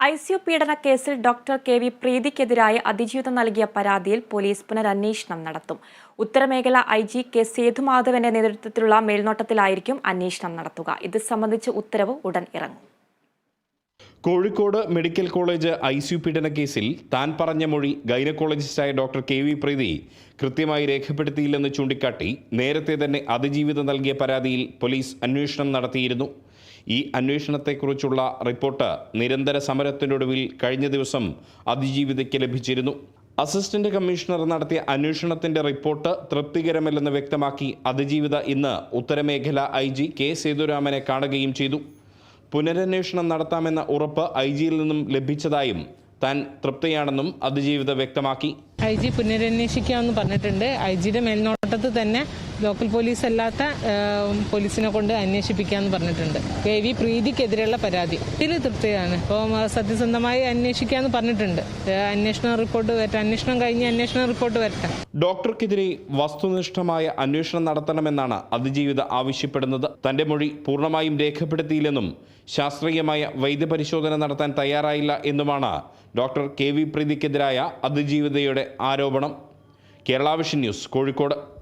I C U പീഡന കേസിൽ doctor K V പ്രീതിക്കെതിരായ അതിജീവിതം നൽകിയ പരാതിയിൽ പോലീസ് പുനരന്വേഷണം നടത്തും. ഉത്തരമേഖല ഐ ജി കെ സേതുമാധവന്റെ നേതൃത്വത്തിലുള്ള മേൽനോട്ടത്തിലായിരിക്കും അന്വേഷണം നടത്തുക. ഇത് സംബന്ധിച്ച് ഉത്തരവ് ഉടൻ ഇറങ്ങും. Kozhikode medical college I C U പീഡന കേസിൽ താൻ പറഞ്ഞ മൊഴി ഗൈനക്കോളജിസ്റ്റായ ഡോക്ടർ കെ വി പ്രീതി കൃത്യമായി രേഖപ്പെടുത്തിയില്ലെന്ന് ചൂണ്ടിക്കാട്ടി നേരത്തെ തന്നെ അതിജീവിതം നൽകിയ പരാതിയിൽ പോലീസ് അന്വേഷണം നടത്തിയിരുന്നു. ഈ അന്വേഷണത്തെക്കുറിച്ചുള്ള റിപ്പോർട്ട് നിരന്തര സമരത്തിനൊടുവിൽ കഴിഞ്ഞ ദിവസം അതിജീവിതയ്ക്ക് ലഭിച്ചിരുന്നു. അസിസ്റ്റന്റ് കമ്മീഷണർ നടത്തിയ അന്വേഷണത്തിന്റെ റിപ്പോർട്ട് തൃപ്തികരമല്ലെന്ന് വ്യക്തമാക്കി അതിജീവിത ഇന്ന് ഉത്തരമേഖല ഐ ജി കെ സേതുരാമനെ കാണുകയും ചെയ്തു. പുനരന്വേഷണം നടത്താമെന്ന ഉറപ്പ് ഐ ജിയിൽ നിന്നും ലഭിച്ചതായും താൻ തൃപ്തിയാണെന്നും അതിജീവിത വ്യക്തമാക്കി. ഐ ജി പുനരന്വേഷിക്കാമെന്ന് പറഞ്ഞിട്ടുണ്ട്. ഐ ജിയുടെ മേൽനോട്ടത്തിൽ തന്നെ ലോക്കൽ പോലീസ് അല്ലാത്ത പോലീസിനെ കൊണ്ട് അന്വേഷിപ്പിക്കാമെന്ന് പറഞ്ഞിട്ടുണ്ട്. കെ വി പ്രീതിക്കെതിരെയുള്ള പരാതി. ഇതിൽ തൃപ്തിയാണ്. അപ്പം ആ, സത്യസന്ധമായി അന്വേഷിക്കാമെന്ന് പറഞ്ഞിട്ടുണ്ട്. അന്വേഷണ റിപ്പോർട്ട് വരട്ടെ. അന്വേഷണം കഴിഞ്ഞ് അന്വേഷണ റിപ്പോർട്ട് വരട്ടെ. ഡോക്ടർക്കെതിരെ വസ്തുനിഷ്ഠമായ അന്വേഷണം നടത്തണമെന്നാണ് അതിജീവിത ആവശ്യപ്പെടുന്നത്. തന്റെ മൊഴി പൂർണമായും രേഖപ്പെടുത്തിയില്ലെന്നും ശാസ്ത്രീയമായ വൈദ്യപരിശോധന നടത്താൻ തയ്യാറായില്ല എന്നുമാണ് ഡോക്ടർ കെ വി പ്രീതിക്കെതിരായ അതിജീവിതയുടെ ആരോപണം. കേരളാവിഷൻ ന്യൂസ് കോഴിക്കോട്.